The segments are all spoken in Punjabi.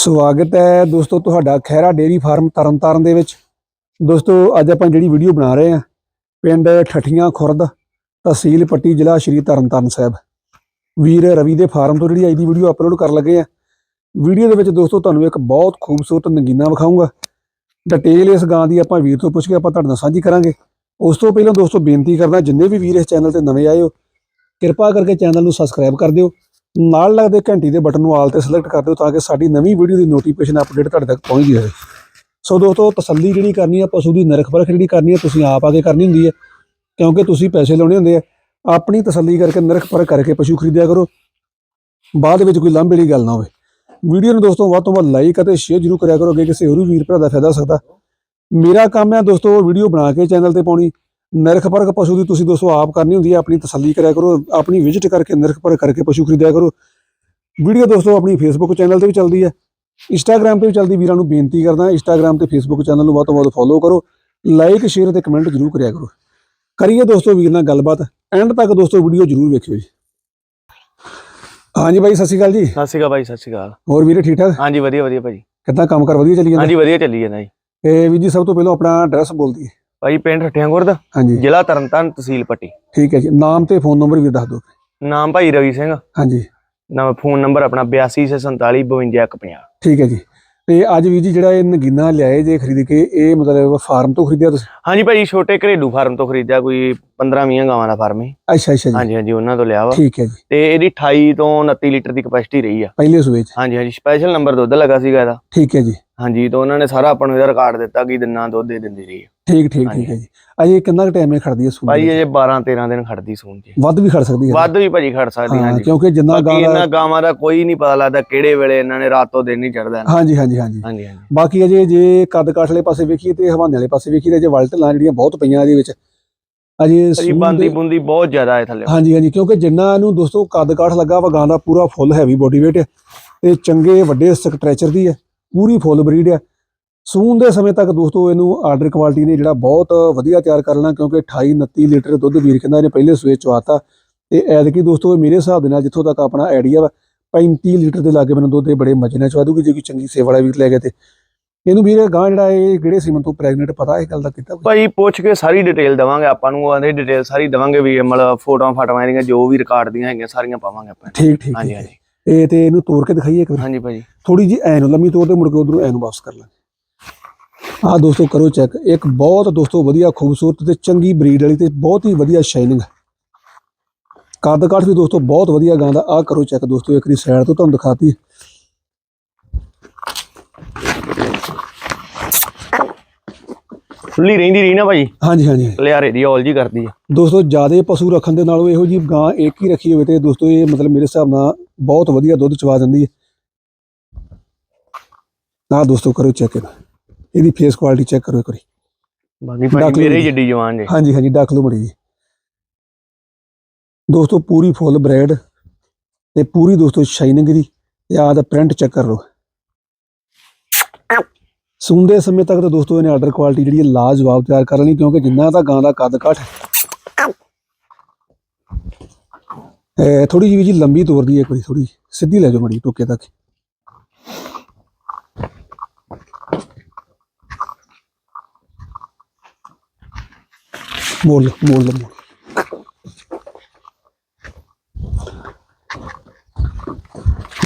ਸਵਾਗਤ ਹੈ ਦੋਸਤੋ ਤੁਹਾਡਾ ਖੈਰਾ ਡੇਰੀ ਫਾਰਮ ਤਰਨਤਾਰਨ ਦੇ ਵਿੱਚ। ਦੋਸਤੋ, ਅੱਜ ਆਪਾਂ ਜਿਹੜੀ ਵੀਡੀਓ ਬਣਾ ਰਹੇ ਹਾਂ, ਪਿੰਡ ਠੱਠੀਆਂ ਖੁਰਦ ਤਹਿਸੀਲ ਪੱਟੀ ਜ਼ਿਲ੍ਹਾ ਸ਼੍ਰੀ ਤਰਨਤਾਰਨ ਸਾਹਿਬ। ਵੀਰ ਰਵੀ ਦੇ ਫਾਰਮ ਤੋਂ ਜਿਹੜੀ ਅੱਜ ਦੀ ਵੀਡੀਓ ਅਪਲੋਡ ਕਰਨ ਲੱਗੇ ਆ ਵੀਡੀਓ ਦੇ ਵਿੱਚ ਦੋਸਤੋ ਤੁਹਾਨੂੰ ਇੱਕ ਬਹੁਤ ਖੂਬਸੂਰਤ ਨਗੀਨਾ ਵਿਖਾਊਂਗਾ। ਡਿਟੇਲ ਇਸ ਗਾਂ ਦੀ ਆਪਾਂ ਵੀਰ ਤੋਂ ਪੁੱਛ ਕੇ ਆਪਾਂ ਤੁਹਾਡੇ ਨਾਲ ਸਾਂਝੀ ਕਰਾਂਗੇ। ਉਸ ਤੋਂ ਪਹਿਲਾਂ ਦੋਸਤੋ ਬੇਨਤੀ ਕਰਦਾ, ਜਿੰਨੇ ਵੀ ਵੀਰ ਇਸ ਚੈਨਲ ਤੇ ਨਵੇਂ ਆਏ ਹੋ, ਕਿਰਪਾ ਕਰਕੇ ਚੈਨਲ ਨੂੰ ਸਬਸਕ੍ਰਾਈਬ ਕਰ ਦਿਓ। ਨਾਲ ਲੱਗਦੇ ਘੰਟੀ ਦੇ ਬਟਨ ਨੂੰ ਆਲ ਤੇ ਸਿਲੈਕਟ ਕਰ ਦਿਓ ਤਾਂ ਕਿ ਸਾਡੀ ਨਵੀਂ ਵੀਡੀਓ ਦੀ ਨੋਟੀਫਿਕੇਸ਼ਨ ਅਪਡੇਟ ਤੁਹਾਡੇ ਤੱਕ ਪਹੁੰਚਦੀ ਰਹੇ। ਸੋ ਦੋਸਤੋ, ਤਸੱਲੀ ਜਿਹੜੀ ਕਰਨੀ ਹੈ ਪਸ਼ੂ ਦੀ ਨਰਖ ਪਰਖ ਜਿਹੜੀ ਕਰਨੀ ਹੈ ਤੁਸੀਂ ਆਪ ਆ ਕੇ ਕਰਨੀ ਹੁੰਦੀ ਹੈ ਕਿਉਂਕਿ ਤੁਸੀਂ ਪੈਸੇ ਲਾਉਣੇ ਹੁੰਦੇ ਆ। ਆਪਣੀ ਤਸੱਲੀ ਕਰਕੇ, ਨਰਖ ਪਰਖ ਕਰਕੇ ਪਸ਼ੂ ਖਰੀਦਿਆ ਕਰੋ। ਬਾਅਦ ਵਿੱਚ ਕੋਈ ਲਾਂਭੇ ਵਾਲੀ ਗੱਲ ਨਾ ਹੋਵੇ। ਵੀਡੀਓ ਨੂੰ ਦੋਸਤੋ, ਵੱਧ ਤੋਂ ਵੱਧ ਲਾਈਕ ਅਤੇ ਸ਼ੇਅਰ ਜ਼ਰੂਰ ਕਰਿਆ ਕਰੋ, ਅੱਗੇ ਕਿਸੇ ਹੋਰ ਵੀਰ, ਭਰਾ ਦਾ ਫਾਇਦਾ ਹੋ ਸਕਦਾ। ਮੇਰਾ ਕੰਮ ਹੈ ਦੋਸਤੋ ਵੀਡੀਓ ਬਣਾ ਕੇ ਚੈਨਲ ਤੇ ਪਾਉਣੀ। ਨਰਖ ਪਰਖ ਪਸ਼ੂ ਦੀ ਤੁਸੀਂ ਦੋਸਤੋ ਆਪ ਕਰਨੀ ਹੁੰਦੀ ਹੈ ਆਪਣੀ ਤਸੱਲੀ ਕਰਿਆ ਕਰੋ ਆਪਣੀ ਵਿਜ਼ਿਟ ਕਰਕੇ ਨਰਖ ਪਰਖ ਕਰਕੇ ਪਸ਼ੂ ਖਰੀਦਿਆ ਕਰੋ। ਵੀਡੀਓ ਦੋਸਤੋ ਆਪਣੀ ਫੇਸਬੁੱਕ ਚੈਨਲ ਤੇ ਵੀ ਚੱਲਦੀ ਹੈ। ਇੰਸਟਾਗ੍ਰam ਤੇ ਵੀ ਚੱਲਦੀ ਵੀਰਾਂ ਨੂੰ ਬੇਨਤੀ ਕਰਦਾ ਇੰਸਟਾਗ੍ਰam ਤੇ ਫੇਸਬੁੱਕ ਚੈਨਲ ਨੂੰ ਵੱਧ ਤੋਂ ਵੱਧ ਫੋਲੋ ਕਰੋ ਲਾਈਕ ਸ਼ੇਅਰ ਤੇ ਕਮੈਂਟ ਜ਼ਰੂਰ ਕਰਿਆ ਕਰੋ। ਕਰੀਏ ਦੋਸਤੋ ਵੀਰ ਨਾਲ ਗੱਲਬਾਤ ਐਂਡ ਤੱਕ ਦੋਸਤੋ ਵੀਡੀਓ ਜ਼ਰੂਰ ਵੇਖਿਓ ਜੀ। ਹਾਂਜੀ ਬਾਈ ਸਤਿ ਸ਼੍ਰੀ ਅਕਾਲ ਜੀ। ਸਤਿ ਸ਼੍ਰੀ ਅਕਾਲ ਭਾਈ ਸਤਿ ਸ਼੍ਰੀ ਅਕਾਲ। ਹੋਰ ਵੀਰੇ ਠੀਕ ਠਾਕ? ਹਾਂਜੀ ਵਧੀਆ ਵਧੀਆ ਭਾਜੀ। ਕਿੱਦਾਂ ਕੰਮ ਕਰ ਵਧੀਆ ਚੱਲੀ ਜਾਂਦਾ? ਹਾਂਜੀ ਵਧੀਆ ਚੱਲੀ ਜਾਂਦਾ ਜੀ। ਤੇ ਵੀਰ ਜੀ ਸਭ ਤੋਂ ਪਹਿਲਾਂ ਆਪਣਾ ਐਡਰੈਸ ਬੋਲ ਦਈਏ। ਭਾਈ ਪਿੰਡ ਠੱਠਿਆਂ ਗੁਰਦ ਹਾਂਜੀ। ਜ਼ਿਲ੍ਹਾ ਤਰਨਤਾਰਨ ਤਹਿਸੀਲ ਪੱਟੀ। ਠੀਕ ਹੈ ਜੀ। ਨਾਮ ਤੇ ਫੋਨ ਨੰਬਰ ਵੀ ਦੱਸ ਦਿਓ। ਨਾਮ ਭਾਈ ਰਵੀ ਸਿੰਘ। ਹਾਂਜੀ। ਨਾ ਫੋਨ ਨੰਬਰ ਆਪਣਾ 8247 5250 ਠੀਕ ਹੈ ਜੀ। ਤੇ ਅੱਜ ਵੀਰ ਜੀ ਜਿਹੜਾ ਇਹ ਨਗੀਨਾ ਲਿਆਏ ਜੇ ਖਰੀਦ ਕੇ ਇਹ ਮਤਲਬ ਫਾਰਮ ਤੋਂ ਖਰੀਦਿਆ ਤੁਸੀਂ? ਹਾਂਜੀ ਭਾਈ ਛੋਟੇ ਘਰੇਲੂ ਫਾਰਮ ਤੋਂ ਖਰੀਦਿਆ ਕੋਈ 15 20 ਗਾਵਾਂ ਦਾ ਫਾਰਮ ਹੈ ਅੱਛਾ ਅੱਛਾ ਜੀ। ਹਾਂਜੀ ਹਾਂਜੀ ਉਹਨਾਂ ਤੋਂ ਲਿਆ ਵਾ। ਠੀਕ ਹੈ ਜੀ। ਤੇ ਇਹਦੀ 28 ਤੋਂ 29 ਲੀਟਰ ਦੀ ਕਪੈਸਿਟੀ ਰਹੀ ਆ। ਪਹਿਲੇ ਸੂਏ ਚ। ਹਾਂਜੀ ਹਾਂਜੀ ਸਪੈਸ਼ਲ ਨੰਬਰ ਦੁੱਧ ਲੱਗਾ ਸੀਗਾ ਇਹਦਾ। ਠੀਕ ਹੈ ਜੀ। ਹਾਂਜੀ ਤਾਂ ਉਹਨਾਂ ਨੇ ਸਾਰਾ ਆਪਾਂ ਨੂੰ ਇਹਦਾ ਰਿਕਾਰਡ ਦਿੱਤਾ ਕਿ ਦਿਨਾਂ ਦੁੱਧ ਦੇ ਦਿੰਦੀ ਰਹੀ ਆ। ਠੀਕ ਠੀਕ। ਠੀਕ ਹੈ ਜੀ। ਅਜੇ ਕਿੰਨਾ ਕੁ ਟਾਈਮ ਇਹ ਖੜਦੀ ਹੈ ਸੂਣ ਭਾਈ? ਇਹ 12 13 ਦਿਨ ਖੜਦੀ ਸੂਣ ਚ ਵੱਧ ਵੀ ਖੜ ਸਕਦੀ ਹੈ ਵੱਧ ਵੀ ਭਾਜੀ ਖੜ ਸਕਦੀ ਹਾਂ ਕਿਉਂਕਿ ਜਿੰਨਾ ਗਾਂ ਇਹਨਾਂ ਗਾਵਾਂ ਦਾ ਕੋਈ ਨਹੀਂ ਪਤਾ ਲੱਗਦਾ ਕਿਹੜੇ ਵੇਲੇ ਇਹਨਾਂ ਨੇ ਰਾਤੋਂ ਦਿਨ ਨਹੀਂ ਚੜਦਾ ਹਾਂਜੀ ਹਾਂਜੀ ਹਾਂਜੀ। ਹਾਂਜੀ ਹਾਂਜੀ। ਬਾਕੀ ਅਜੇ ਜੇ ਕੱਦ ਕਾਠ ਵਾਲੇ ਪਾਸੇ ਵੇਖੀਏ ਤੇ ਹਵਾਨੇ ਵਾਲੇ ਪਾਸੇ ਵੇਖੀਏ ਤੇ ਜੇ ਵਲਟ ਲਾਂ ਜਿਹੜੀਆਂ ਬਹੁਤ ਪਈਆਂ ਇਹਦੇ ਵਿੱਚ। ਅਜੇ ਸੂਣ ਬੰਦੀ ਦੇ- ਬੁੰਦੀ ਬਹੁਤ ਜ਼ਿਆਦਾ ਹੈ ਥੱਲੇ। ਹਾਂਜੀ ਹਾਂਜੀ ਕਿਉਂਕਿ ਜਿੰਨਾ ਇਹਨੂੰ ਦੋਸਤੋ ਕੱਦ ਕਾਠ ਲੱਗਾ ਵਾ ਗਾਂ ਦਾ ਪੂਰਾ ਫੁੱਲ ਹੈਵੀ ਬੋਡੀ weight ਤੇ ਚੰਗੇ ਵੱਡੇ ਸਟ੍ਰੈਚਰ ਦੀ ਹੈ ਪੂਰੀ ਫੁੱਲ ਬਰੀਡ ਹੈ। ਸੂਣ ਦੇ ਸਮੇਂ ਤੱਕ ਦੋਸਤੋ ਇਹਨੂੰ ਆਰਡਰ ਕੁਆਲਿਟੀ ਨੇ ਜਿਹੜਾ ਬਹੁਤ ਵਧੀਆ ਤਿਆਰ ਕਰ ਲੈਣਾ ਕਿਉਂਕਿ 28 29 ਲੀਟਰ ਦੁੱਧ ਵੀਰ ਕਹਿੰਦਾ ਇਹਨੇ ਪਹਿਲੇ ਸੂਏ ਚਵਾਤਾ ਤੇ ਐਤਕੀ ਦੋਸਤੋ ਮੇਰੇ ਹਿਸਾਬ ਦੇ ਨਾਲ ਜਿੱਥੋਂ ਤੱਕ ਆਪਣਾ ਆਈਡੀਆ ਵਾ 35 ਲੀਟਰ ਦੇ ਲਾਗੇ ਮੈਨੂੰ ਦੁੱਧ ਇਹ ਬੜੇ ਮਜ਼ੇ ਨਾਲ ਚਵਾ ਦੂਗੀ ਜੇ ਕੋਈ ਚੰਗੀ ਸੇਵਾ ਵਾਲਾ ਵੀਰ ਲੈ ਗਿਆ ਤੇ। ਇਹਨੂੰ ਵੀਰ ਗਾਂ ਜਿਹੜਾ ਇਹ ਕਿਹੜੇ ਸੀਮਨ ਤੋਂ ਪ੍ਰੈਗਨੈਂਟ ਪਤਾ ਇਹ ਗੱਲ ਦਾ ਕੀਤਾ? ਭਾਈ ਪੁੱਛ ਕੇ ਸਾਰੀ ਡਿਟੇਲ ਦਵਾਂਗੇ ਆਪਾਂ ਨੂੰ ਉਹਦੀ ਡਿਟੇਲ ਸਾਰੀ ਦਵਾਂਗੇ ਵੀ ਮਤਲਬ ਫੋਟੋਆਂ ਫਾਟੋਆਂ ਇਹਦੀਆਂ ਜੋ ਵੀ ਰਿਕਾਰਡ ਦੀਆਂ ਹੈਗੀਆਂ ਸਾਰੀਆਂ ਪਾਵਾਂਗੇ ਆਪਾਂ। ਠੀਕ ਠੀਕ ਹਾਂਜੀ ਹਾਂਜੀ। ਇਹ ਤੇ ਇਹਨੂੰ ਤੋੜ ਕੇ ਦਿਖਾਈਏ ਇੱਕ ਵਾਰ। ਹਾਂਜੀ ਭਾਜੀ। ਥੋੜੀ ਜੀ ਐ ਨੂੰ ਲੰਮੀ ਤੋੜ ਤੇ ਮੁੜ ਕੇ ਉਧਰੋਂ ਐ ਨੂੰ ਵਾਪਸ ਕਰ ਲਾਂਗੇ ਆਹ ਦੋਸਤੋ ਕਰੋ ਚੈੱਕ ਇੱਕ ਬਹੁਤ ਦੋਸਤੋ ਵਧੀਆ ਖੂਬਸੂਰਤ ਤੇ ਚੰਗੀ ਬਰੀਡ ਵਾਲੀ ਤੇ ਬਹੁਤ ਹੀ ਵਧੀਆ ਸ਼ਾਈਨਿੰਗ ਕੱਦ ਕਾਠ ਵੀ ਦੋਸਤੋ ਬਹੁਤ ਵਧੀਆ ਗਾਂ ਦਾ ਆਹ ਕਰੋ ਚੈੱਕ ਦੋਸਤੋ ਇੱਕ ਦੀ ਸਾਈਡ ਤੋਂ ਤੁਹਾਨੂੰ ਦਿਖਾਤੀ। ਖੁੱਲੀ ਰਹਿੰਦੀ ਰਹੀ ਨਾ ਭਾਜੀ? ਹਾਂਜੀ ਹਾਂਜੀ। ਲਿਆਰੇ ਦੀ ਔਲ ਜੀ ਕਰਦੀ ਆ। ਦੋਸਤੋ ਜਿਆਦੇ ਪਸ਼ੂ ਰੱਖਣ ਦੇ ਨਾਲੋਂ ਇਹੋ ਜੀ ਗਾਂ ਇੱਕ ਹੀ ਰੱਖੀ ਹੋਵੇ ਤੇ ਦੋਸਤੋ ਇਹ ਮਤਲਬ ਮੇਰੇ ਹਿਸਾਬ ਨਾਲ ਬਹੁਤ ਵਧੀਆ ਦੁੱਧ ਚਵਾ ਦਿੰਦੀ ਹੈ। ਆਹ ਦੋਸਤੋ ਕਰੋ ਚੈੱਕ ਇਹਦੀ। ਫੇਸ ਕੁਆਲਿਟੀ ਚੈੱਕ ਕਰੋ ਇੱਕ ਵਾਰੀ। ਬਾਕੀ ਭਾਜੀ ਮੇਰੇ ਲਈ। ਜੱਡੀ ਜਵਾਨ ਜੇ। ਹਾਂਜੀ ਹਾਂਜੀ ਡੱਕ ਲਓ ਮੜੀ ਜੀ। ਦੋਸਤੋ ਪੂਰੀ ਫੁੱਲ ਬ੍ਰੈਡ ਤੇ ਪੂਰੀ ਦੋਸਤੋ ਸ਼ਾਈਨਿੰਗ ਦੀ ਤੇ ਆਹ ਦਾ ਪ੍ਰਿੰਟ ਚੈੱਕ ਕਰ ਲਓ। ਸੁੰਦੇ ਸਮੇਂ ਤੱਕ ਤਾਂ ਦੋਸਤੋ ਇਹਨੇ ਆਰਡਰ ਕੁਆਲਿਟੀ ਜਿਹੜੀ ਹੈ ਲਾਜਵਾਬ ਤਿਆਰ ਕਰ ਲੈਣੀ ਕਿਉਂਕਿ ਜਿੰਨਾ ਤਾਂ ਗਾਂ ਦਾ ਕੱਦ ਹੈ। ਥੋੜੀ ਜਿਹੀ ਵੀ ਜੀ ਲੰਬੀ ਤੋਰਦੀ ਹੈ ਕੋਈ ਥੋੜੀ ਸਿੱਧੀ ਲੈ ਜਾਓ ਮੜੀ ਟੋਕੇ ਤੱਕ। ਲਓ ਮੋੜ ਲਓ।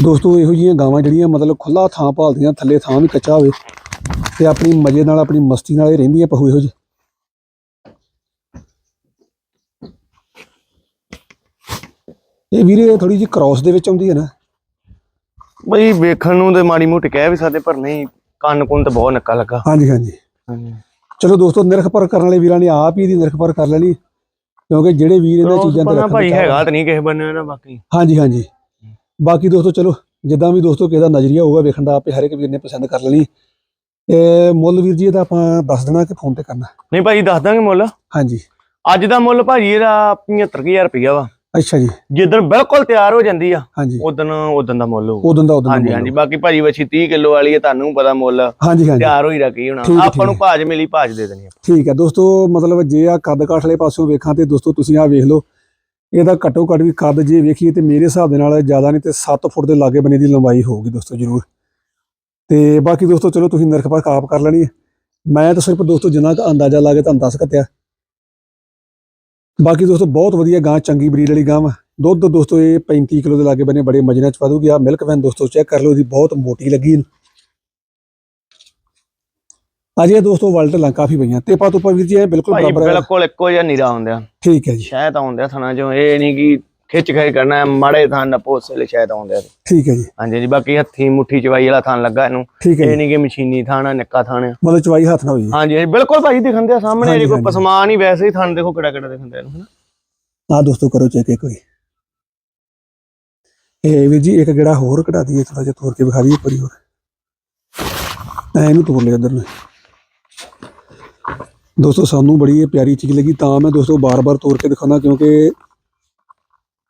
ਦੋਸਤੋ ਇਹੋ ਜਿਹੀਆਂ ਗਾਵਾਂ ਜਿਹੜੀਆਂ ਮਤਲਬ ਖੁੱਲਾ ਥਾਂ ਭਾਲਦੀਆਂ ਥੱਲੇ ਥਾਂ ਵੀ ਕੱਚਾ ਹੋਵੇ ਤੇ ਆਪਣੀ ਮਜ਼ੇ ਨਾਲ ਆਪਣੀ ਮਸਤੀ ਨਾਲ ਇਹ ਰਹਿੰਦੀਆਂ ਪਹੂ ਇਹੋ ਜਿਹੇ। ਇਹ ਵੀਰੇ ਥੋੜੀ ਜਿਹੀ ਕ੍ਰਾਸ ਦੇ ਵਿੱਚ ਆਉਂਦੀ ਹੈ ਨਾ। ਭਾਈ ਵੇਖਣ ਨੂੰ ਤੇ ਮਾੜੀ ਮੋਟੀ ਕਹਿ ਵੀ ਸਕਦੇ ਪਰ ਨਹੀਂ ਕੰਨ ਕੁੰਨ ਤੇ ਬਹੁਤ ਨੱਕਾ ਲੱਗਾ। ਹਾਂਜੀ ਹਾਂਜੀ। ਹਾਂਜੀ। ਚਲੋ ਦੋਸਤੋ ਨਿਰਖ ਪਰ ਕਰਨ ਵਾਲੇ ਵੀਰਾਂ ਨੇ ਆਪ ਹੀ ਇਹਦੀ ਨਿਰਖ ਪਰ ਕਰ ਲੈਣੀ ਕਿਉਂਕਿ ਜਿਹੜੇ ਵੀਰ ਇਹਨਾਂ ਚੀਜ਼ਾਂ ਤੇ ਰੱਖਣ ਭਾਈ ਹੈਗਾ ਤਾਂ ਨਹੀਂ ਕਿਸੇ ਬੰਨੇ ਨਾ ਬਾਕੀ। ਹਾਂਜੀ ਹਾਂਜੀ। ਬਾਕੀ ਦੋਸਤੋ ਚਲੋ ਜਿੱਦਾਂ ਵੀ ਦੋਸਤੋ ਕਿਸੇ ਦਾ ਨਜ਼ਰੀਆ ਹੋਊਗਾ ਵੇਖਣ ਦਾ ਆਪੇ ਹਰ ਇੱਕ ਵੀਰ ਨੇ ਪਸੰਦ ਕਰ ਲੈਣੀ। ਇਹ ਮੁੱਲ ਵੀਰ ਜੀ ਇਹਦਾ ਆਪਾਂ ਦੱਸ ਦੇਣਾ ਕਿ ਫੋਨ ਤੇ ਕਰਨਾ। ਨਹੀਂ ਭਾਜੀ ਦੱਸ ਦਾਂਗੇ ਮੁੱਲ। ਹਾਂਜੀ। ਅੱਜ ਦਾ ਮੁੱਲ ਭਾਜੀ ਇਹਦਾ 75000 ਰੁਪਇਆ ਵਾ। ਅੱਛਾ ਜੀ। ਜਿੱਦਣ ਬਿਲਕੁਲ ਤਿਆਰ ਹੋ ਜਾਂਦੀ ਆ ਹਾਂਜੀ। ਉਦੋਂ ਉਦੋਂ ਦਾ ਮੁੱਲ ਹੋਊ ਉਦੋਂ ਦਾ ਉਦੋਂ ਦਾ ਹਾਂਜੀ। ਹਾਂਜੀ ਬਾਕੀ ਭਾਜੀ ਵਛੀ 30 ਕਿਲੋ ਵਾਲੀ ਹੈ ਤੁਹਾਨੂੰ ਪਤਾ ਮੁੱਲ ਹਾਂਜੀ ਹਾਂਜੀ। ਤਿਆਰ ਹੋਈ ਰੱਖੀ ਹੋਣਾ। ਆਪਾਂ ਨੂੰ ਭਾਜ ਮਿਲੀ ਭਾਜ ਦੇ ਦੇਣੀ ਠੀਕ ਹੈ ਦੋਸਤੋ ਮਤਲਬ ਜੇ ਆ ਕੱਦ ਕਾਠ ਵਾਲੇ ਪਾਸਿਓਂ ਵੇਖਾਂ ਤੇ ਦੋਸਤੋ ਤੁਸੀਂ ਆ ਵੇਖ ਲਓ ਇਹਦਾ ਘੱਟੋ ਘੱਟ ਵੀ ਕੱਦ ਜੇ ਵੇਖੀਏ ਤੇ ਮੇਰੇ ਹਿਸਾਬ ਦੇ ਨਾਲ ਜ਼ਿਆਦਾ ਨਹੀਂ ਤੇ 7 ਫੁੱਟ ਦੇ ਲਾਗੇ ਬਨੇ ਦੀ ਲੰਬਾਈ ਹੋਊਗੀ ਦੋਸਤੋ ਜ਼ਰੂਰ। ਤੇ ਬਾਕੀ ਦੋਸਤੋ ਚਲੋ ਤੁਸੀਂ ਨਿਰਖ ਪਰਖ ਆਪ ਕਰ ਲੈਣੀ ਮੈਂ ਤਾਂ ਸਿਰਫ ਦੋਸਤੋ ਜਿੰਨਾ ਕੁ ਅੰਦਾਜ਼ਾ ਲਾ ਕੇ ਤੁਹਾਨੂੰ ਦੱਸ ਕੱਤਿਆ ਬਾਕੀ ਦੋਸਤੋ ਬਹੁਤ ਵਧੀਆ ਗਾਂ ਚੰਗੀ ਬਰੀਡ ਵਾਲੀ ਗਾਂ ਵਾ। ਦੁੱਧ ਦੋਸਤੋ ਇਹ 35 ਕਿਲੋ ਦੇ ਲਾਗੇ ਬਨੇ ਬੜੇ ਮਜੇ ਨਾਲ ਚ ਵਧੂਗੀ ਆ ਮਿਲਕ ਵੈਨ ਦੋਸਤੋ ਚੈੱਕ ਕਰ ਲਓ ਇਹਦੀ ਬਹੁਤ ਮੋਟੀ ਲੱਗੀ। ਅਜੇ ਦੋਸਤੋ ਵਲਟ ਲਾਂ ਕਾਫੀ ਪਈਆਂ। ਤੇ ਪਾ ਤੋਂ ਵੀਰ ਜੀ ਇਹ ਬਿਲਕੁਲ ਬਰਾਬਰ ਹੈ ਬਿਲਕੁਲ ਇੱਕੋ ਜਿਹਾ ਨੀਰਾ ਹੁੰਦਿਆ ਠੀਕ ਹੈ ਜੀ। ਸ਼ਾਇਦ ਆਉਂਦਿਆ ਥਣਾ ਚੋਂ। ਇਹ ਨਹੀਂ ਕਿ ਖਿੱਚ ਖਿੱਚ ਕਰਨਾ ਹੈ, ਮਾੜੇ ਥਾਂ ਨਪੋਸੇ ਲਈ ਸ਼ਾਇਦ ਆਉਂਦਿਆ ਠੀਕ ਹੈ ਜੀ ਹਾਂਜੀ ਜੀ ਬਾਕੀ ਹੱਥੀ ਮੁੱਠੀ ਚਵਾਈ ਵਾਲਾ ਥਾਂ ਲੱਗਾ ਇਹਨੂੰ ਠੀਕ ਹੈ ਇਹ ਨਹੀਂ ਕਿ ਮਸ਼ੀਨੀ ਥਾਂ ਨਾ ਨਿੱਕਾ ਥਾਂ ਆ ਮਤਲਬ ਚਵਾਈ ਹੱਥ ਨਾ ਹੋਈ ਹਾਂਜੀ ਹਾਂਜੀ ਬਿਲਕੁਲ ਭਾਈ ਦਿਖਣ ਦਿਆ ਸਾਹਮਣੇ ਜੇ ਕੋਈ। ਪਸਮਾਨ ਹੀ ਵੈਸੇ ਹੀ ਥਾਂ ਦੇਖੋ ਕਿਹੜਾ ਕਿਹੜਾ ਦਿਖਣ ਦਿਆ ਇਹਨੂੰ ਹਨਾ ਆ ਦੋਸਤੋ ਕਰੋ ਚੈੱਕ ਇੱਕ ਵਾਰੀ ਇਹ ਵੀਰ ਜੀ ਇੱਕ ਗੇੜਾ ਹੋਰ ਕਢਾ ਦਈਏ ਥੋੜਾ ਜਿਹਾ ਤੋੜ ਕੇ ਵਿਖਾ ਦਈਏ ਪਰੀ ਹੋਰ ਐ ਇਹਨੂੰ ਤੋੜ ਲਿਆ ਇੱਧਰ ਨੂੰ ਦੋਸਤੋ ਸਾਨੂੰ ਬੜੀ ਇਹ ਪਿਆਰੀ ਚੀਜ਼ ਲੱਗੀ ਤਾਂ ਮੈਂ ਦੋਸਤੋ ਬਾਰ-ਬਾਰ ਤੋੜ ਕੇ ਦਿਖਾਉਣਾ ਕਿਉਂਕਿ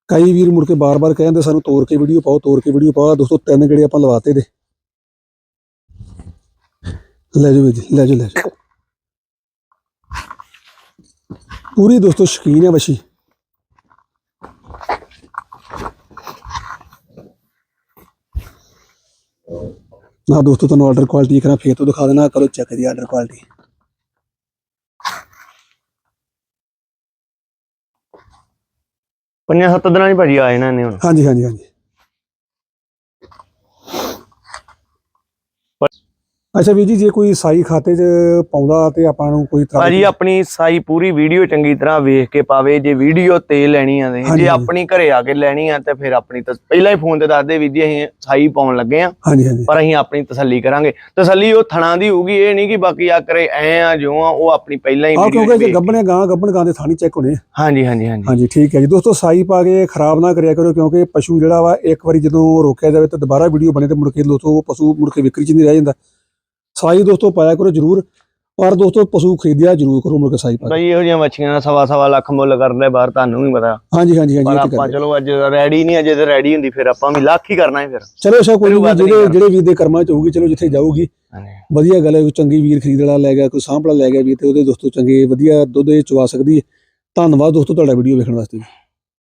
ਕਈ ਵੀਰ ਮੁੜ ਕੇ ਬਾਰ-ਬਾਰ ਕਹਿੰਦੇ ਸਾਨੂੰ ਤੋੜ ਕੇ ਵੀਡੀਓ ਪਾਓ, ਤੋੜ ਕੇ ਵੀਡੀਓ ਪਾਓ। ਦੋਸਤੋ, ਤਿੰਨ ਗੇੜੇ ਆਪਾਂ ਲਵਾਤੇ ਦੇ ਲੈ ਜਾਓ ਵੀਰ ਜੀ, ਲੈ ਜਾਓ ਲੈ ਜਾਓ। ਪੂਰੀ ਦੋਸਤੋ ਸ਼ਕੀਨ ਹੈ ਵਸ਼ੀ। ਨਾ ਦੋਸਤੋ, ਤੁਹਾਨੂੰ ਆਰਡਰ ਕੁਆਲਿਟੀ ਕਰਾਂ ਫੇਰ ਤੋਂ ਦਿਖਾ ਦੇਣਾ, ਕਰੋ ਚੈੱਕ ਦੀ ਆਰਡਰ ਕੁਆਲਿਟੀ ਪੰਜਾਂ ਸੱਤ ਦਿਨਾਂ 'ਚ ਭਾਜੀ ਆ ਜਾਣਾ ਇਹਨੇ ਹੁਣ। ਹਾਂਜੀ ਹਾਂਜੀ ਹਾਂਜੀ। ਅੱਛਾ ਵੀਰ ਜੀ ਜੇ ਕੋਈ ਸਾਈ ਖਾਤੇ 'ਚ ਪਾਉਂਦਾ ਤੇ ਆਪਾਂ ਨੂੰ ਕੋਈ ਤਰ੍ਹਾਂ ਭਾਜੀ ਆਪਣੀ ਸਾਈ ਪੂਰੀ ਵੀਡੀਓ ਚੰਗੀ ਤਰ੍ਹਾਂ ਵੇਖ ਕੇ ਪਾਵੇ। ਜੇ ਵੀਡੀਓ ਤੇ ਲੈਣੀ ਆ ਤੇ ਜੇ। ਆਪਣੀ ਘਰੇ ਆ ਕੇ ਲੈਣੀ ਆ ਤੇ ਫਿਰ ਆਪਣੀ ਪਹਿਲਾਂ ਹੀ ਫੋਨ ਤੇ ਦੱਸਦੇ ਵੀ ਜੀ ਅਸੀਂ ਸਾਈ ਪਾਉਣ ਲੱਗੇ ਆ ਹਾਂਜੀ ਹਾਂਜੀ। ਪਰ ਅਸੀਂ ਆਪਣੀ ਤਸੱਲੀ ਕਰਾਂਗੇ। ਤਸੱਲੀ ਉਹ ਥਣਾ ਦੀ ਹੋਊਗੀ ਇਹ ਨਹੀਂ ਕਿ ਬਾਕੀ ਆ ਕਰੇ ਐ ਆ ਜੋ ਆ ਉਹ ਆਪਣੀ ਪਹਿਲਾਂ ਹੀ ਕਿਉਂਕਿ ਜੇ ਗੱਬਣੇ ਗਾਂ ਗੱਬਣ ਗਾਂ ਦੇ ਥਾਣੀ ਚੈੱਕ ਹੋਣੇ। ਹਾਂਜੀ ਹਾਂਜੀ ਹਾਂਜੀ। ਹਾਂਜੀ ਠੀਕ ਹੈ ਜੀ। ਦੋਸਤੋ ਸਾਈ ਪਾ ਕੇ ਖਰਾਬ ਨਾ ਕਰਿਆ ਕਰੋ ਕਿਉਂਕਿ ਪਸ਼ੂ ਜਿਹੜਾ ਵਾ ਇੱਕ ਵਾਰੀ ਜਦੋਂ ਰੋਕਿਆ ਜਾਵੇ ਤਾਂ ਦੁਬਾਰਾ ਵੀਡੀਓ ਬਣੇ ਤੇ ਮੁੜ ਕੇ ਉਹ ਪਸ਼ੂ ਮੁੜ ਕੇ ਵਿਕਰੀ 'ਚ ਨਹੀਂ ਰਹਿ ਜਾਂਦਾ। ਸਾਈ ਦੋਸਤੋ ਪਾਇਆ ਕਰੋ ਜਰੂਰ ਔਰ ਦੋਸਤੋ ਪਸ਼ੂ ਖਰੀਦਿਆ ਜਰੂਰ ਕਰੋ ਕੇ ਸਾਈ ਪਾ। ਬਈ ਇਹੋ ਜਿਹੀਆਂ ਮੱਛੀਆਂ ਸਵਾ ਸਵਾ ਲੱਖ ਮੁੱਲ ਕਰਦੇ ਬਾਹਰ ਤੁਹਾਨੂੰ ਵੀ ਪਤਾ ਹਾਂਜੀ ਹਾਂਜੀ ਹਾਂਜੀ ਪਰ ਇਹ ਤੇ ਆਪਾਂ ਗੱਲ ਹੈ। ਚਲੋ ਅੱਜ ਰੈਡੀ ਨਹੀਂ ਅਜੇ ਤੇ ਰੈਡੀ ਹੁੰਦੀ ਫਿਰ ਆਪਾਂ ਵੀ ਲੱਖ ਹੀ ਕਰਨਾ ਹੈ ਫਿਰ ਚਲੋ ਅੱਛਾ ਕੋਈ ਨਹੀਂ ਜਿਹੜੇ। ਜਿਹੜੇ ਵੀਰ ਦੇ ਕਰਮਾਂ ਚ ਹੋਊਗੀ ਚਲੋ ਜਿੱਥੇ ਜਾਊਗੀ ਵਧੀਆ ਗੱਲ ਹੈ ਕੋਈ ਚੰਗੀ ਵੀਰ ਖਰੀਦ ਵਾਲਾ ਲੈ ਗਿਆ ਕੋਈ ਸਾਂਭਲਾ ਲੈ ਗਿਆ ਵੀ ਤੇ ਉਹਦੇ ਦੋਸਤੋ ਚੰਗੇ ਵਧੀਆ ਦੁੱਧ ਇਹ ਚਵਾ ਸਕਦੀ ਹੈ ਧੰਨਵਾਦ ਦੋਸਤੋ ਤੁਹਾਡਾ ਵੀਡੀਓ ਵੇਖਣ ਵਾਸਤੇ